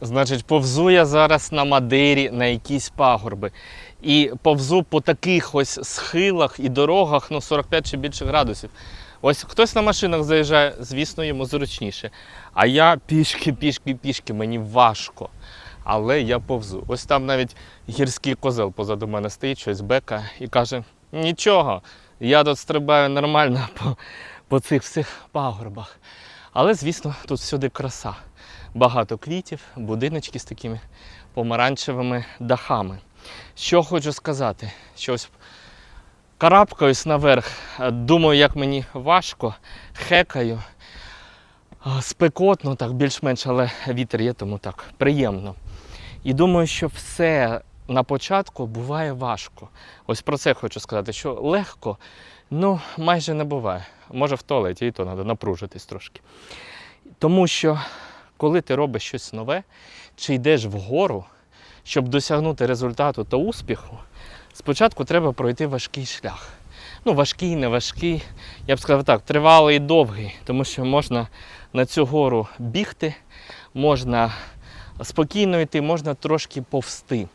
Значить, повзу я зараз на Мадейрі на якісь пагорби. І повзу по таких ось схилах і дорогах, ну 45 чи більше градусів. Ось хтось на машинах заїжджає, звісно, йому зручніше. А я пішки, пішки, пішки, мені важко. Але я повзу. Ось там навіть гірський козел позаду мене стоїть, щось бека і каже: нічого, я тут стрибаю нормально по, по цих всіх пагорбах. Але, звісно, тут всюди краса. Багато квітів, будиночки з такими помаранчевими дахами. Що хочу сказати, що ось карабкаюсь наверх, думаю, як мені важко, хекаю. Спекотно, так більш-менш, але вітер є, тому так приємно. І думаю, що все на початку буває важко. Ось про це хочу сказати, що легко, ну майже не буває. Може в туалеті і то треба напружитись трошки. Тому що коли ти робиш щось нове, чи йдеш вгору, щоб досягнути результату та успіху, спочатку треба пройти важкий шлях. Ну, важкий, не важкий. Я б сказав так, тривалий і довгий, тому що можна на цю гору бігти, можна спокійно йти, можна трошки повсти.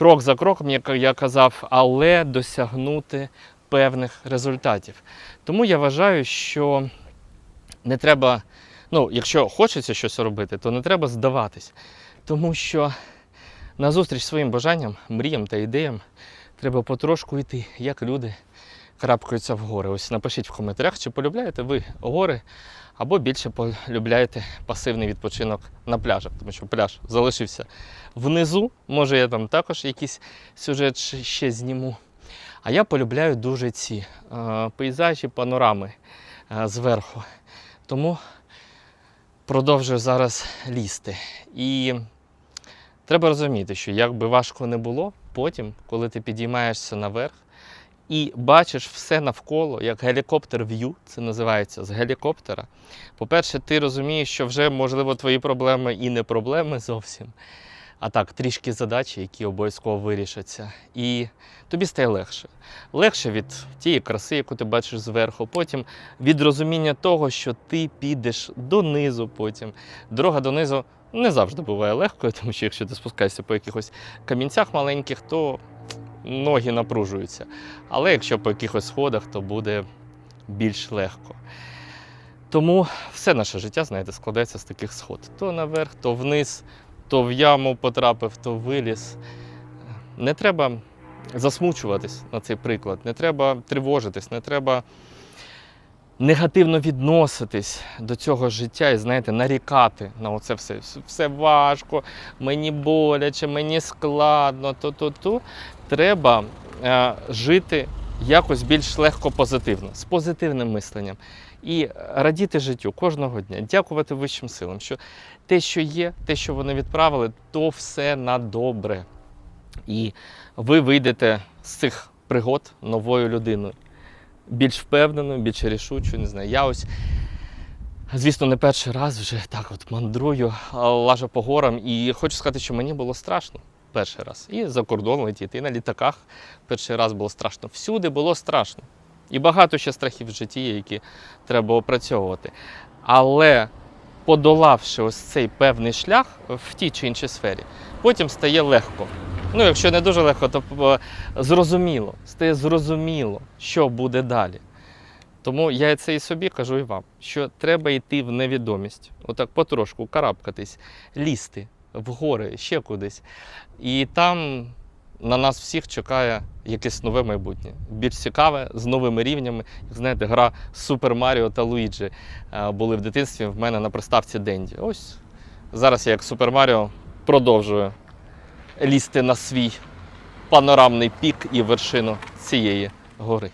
Крок за кроком, як я казав, але досягнути певних результатів. Тому я вважаю, що не треба, ну, якщо хочеться щось робити, то не треба здаватись. Тому що назустріч своїм бажанням, мріям та ідеям треба потрошку йти, як люди крапкаються в гори. Ось напишіть в коментарях, чи полюбляєте ви гори, або більше полюбляєте пасивний відпочинок на пляжах, тому що пляж залишився внизу. Може, я там також якийсь сюжет ще- зніму. А я полюбляю дуже ці е, пейзажі, панорами е, зверху. Тому продовжую зараз лізти. І треба розуміти, що як би важко не було, потім, коли ти підіймаєшся наверх і бачиш все навколо, як гелікоптер в'ю, це називається з гелікоптера. По-перше, ти розумієш, що вже, можливо, твої проблеми і не проблеми зовсім. А так, трішки задачі, які обов'язково вирішаться. І тобі стає легше. Легше від тієї краси, яку ти бачиш зверху, потім від розуміння того, що ти підеш донизу потім. Дорога донизу не завжди буває легкою, тому що якщо ти спускаєшся по якихось камінцях маленьких, то ноги напружуються. Але якщо по якихось сходах, то буде більш легко. Тому все наше життя, знаєте, складається з таких сход. То наверх, то вниз, то в яму потрапив, то виліз. Не треба засмучуватись на цей приклад, не треба тривожитись, не треба негативно відноситись до цього життя і, знаєте, нарікати на оце все. Все важко, мені боляче, мені складно, то-то-то. Треба е, жити якось більш легко позитивно, з позитивним мисленням. І радіти життю кожного дня, дякувати вищим силам, що те, що є, те, що вони відправили, то все на добре. І ви вийдете з цих пригод новою людиною. Більш впевненою, більш рішучою, не знаю. Я ось, звісно, не перший раз вже так от мандрую, лажу по горам. І хочу сказати, що мені було страшно перший раз. І за кордон летіти, і на літаках перший раз було страшно. Всюди було страшно. І багато ще страхів в житті, які треба опрацьовувати. Але подолавши ось цей певний шлях в тій чи іншій сфері, потім стає легко. Ну, якщо не дуже легко, то зрозуміло, стає зрозуміло, що буде далі. Тому я це і собі кажу і вам, що треба йти в невідомість, отак потрошку карабкатись, лізти в гори, ще кудись. І там на нас всіх чекає якесь нове майбутнє. Більш цікаве, з новими рівнями. Як знаєте, гра Супер Маріо та Луїджі е, були в дитинстві в мене на приставці Денді. Ось зараз я як Супер Маріо продовжую лізти на свій панорамний пік і вершину цієї гори.